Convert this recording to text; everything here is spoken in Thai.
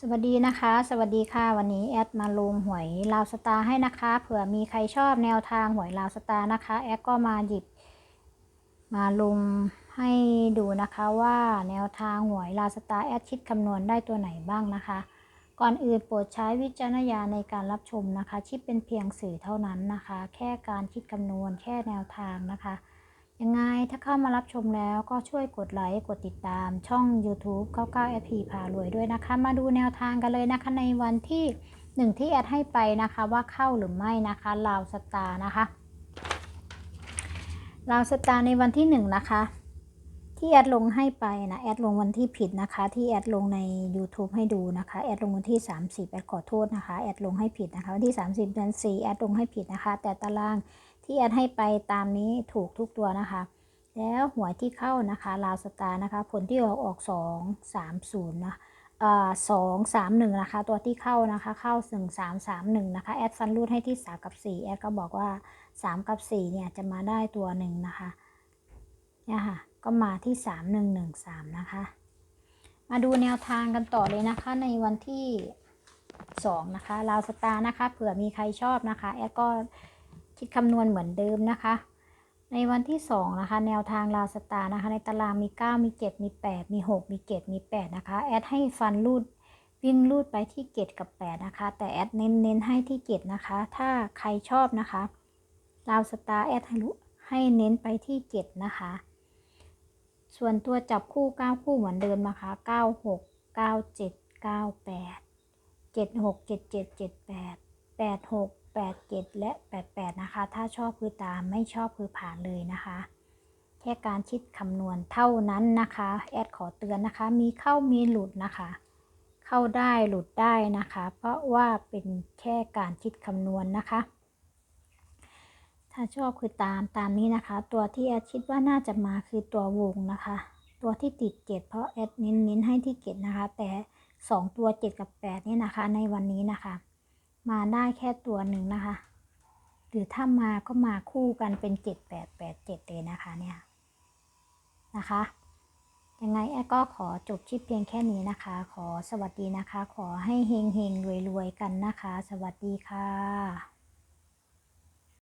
สวัสดีนะคะ สวัสดีค่ะวันนี้แอดมาลงหวยลาวสตาร์ให้นะคะเผื่อมีใครชอบแนวทางหวยลาวสตาร์นะคะแอดก็มาหยิบ มาลงให้ดูนะคะว่าแนวทางหวยลาวสตาร์แอดคิดคำนวณได้ตัวไหนบ้างนะคะ ก่อนอื่นโปรดใช้วิจารณญาณในการรับชมนะคะชิปเป็นเพียงสื่อเท่านั้นนะคะ แค่การคิดคำนวณแค่แนวทางนะคะ ยังไงถ้าเข้ามารับชมแล้วก็ช่วยกดไลค์กดติดตามช่อง YouTube 99 FP พารวยด้วยนะคะ มาดูแนวทางกันเลยนะคะในวันที่หนึ่งที่แอดให้ไปนะคะว่าเข้าหรือไม่นะคะลาวสตาร์นะคะลาวสตาร์ในวันที่หนึ่งนะคะที่แอดลงให้ไปนะแอดลงวันที่ผิดนะคะ ที่แอดลงใน YouTube ให้ดูนะคะแอดลงวันที่ 30แอดขอโทษนะคะแอดลงให้ผิดนะคะวันที่ 30เดือน4แอดลงให้ผิดนะคะ แต่ตาราง ที่แอดให้ไปตามนี้ถูกทุกตัวนะคะ แล้วหวยที่เข้านะคะลาวสตาร์นะคะ ผลที่ออกออก 2 3 0นะอ่าสองสามหนึ่งนะคะ ตัวที่เข้านะคะ เข้าสึงสามสามหนึ่งนะคะ แอดฟันรูดให้ที่สามกับสี่แอดก็บอกว่าสามกับสี่เนี่ยจะมาได้ตัวหนึ่งนะคะ เนี่ยค่ะ ก็มาที่สามหนึ่งหนึ่งสามนะคะ มาดูแนวทางกันต่อเลยนะคะ ในวันที่สองนะคะลาวสตาร์นะคะ เผื่อมีใครชอบนะคะ แอดก็ คิดคำนวณเหมือนเดิมนะคะ ในวันที่ 2 นะคะ แนวทางลาวสตาร์นะคะ ในตารางมี 9 มี 7 มี 8 มี 6 มี 7 มี 8 นะคะ แอดให้ฟันรูดวิ่งรูดไปที่ 7 กับ 8 นะคะ แต่แอดเน้นเน้นให้ที่ 7 นะคะ ถ้าใครชอบนะคะลาวสตาร์แอดให้รู้ให้เน้นไปที่ 7 นะคะ ส่วนตัวจับคู่ 9 คู่เหมือนเดิมนะคะ 96 97 98 76 77 78 8 7 และ 88 นะคะ ถ้าชอบคือตามไม่ชอบคือผ่านเลยนะคะ แค่การคิดคำนวณเท่านั้นนะคะ แอดขอเตือนนะคะ มีเข้ามีหลุดนะคะ เข้าได้หลุดได้นะคะ เพราะว่าเป็นแค่การคิดคำนวณนะคะ ถ้าชอบคือตามตามนี้นะคะ ตัวที่แอดคิดว่าน่าจะมาคือตัววงนะคะ ตัวที่ติดเจ็ดเพราะแอดเน้นเน้นให้ที่เจ็ดนะคะ แต่สองตัวเจ็ดกับแปดนี่นะคะ ในวันนี้นะคะ มาได้แค่ตัวหนึ่งนะคะ หรือถ้ามาก็มาคู่กันเป็นเจ็ดแปดแปดเจ็ดเลยนะคะเนี่ยนะคะยังไงแอก็ขอจบคลิปเพียงแค่นี้นะคะ ขอสวัสดีนะคะ ขอให้เฮงเฮงรวยรวยๆกันนะคะ สวัสดีค่ะ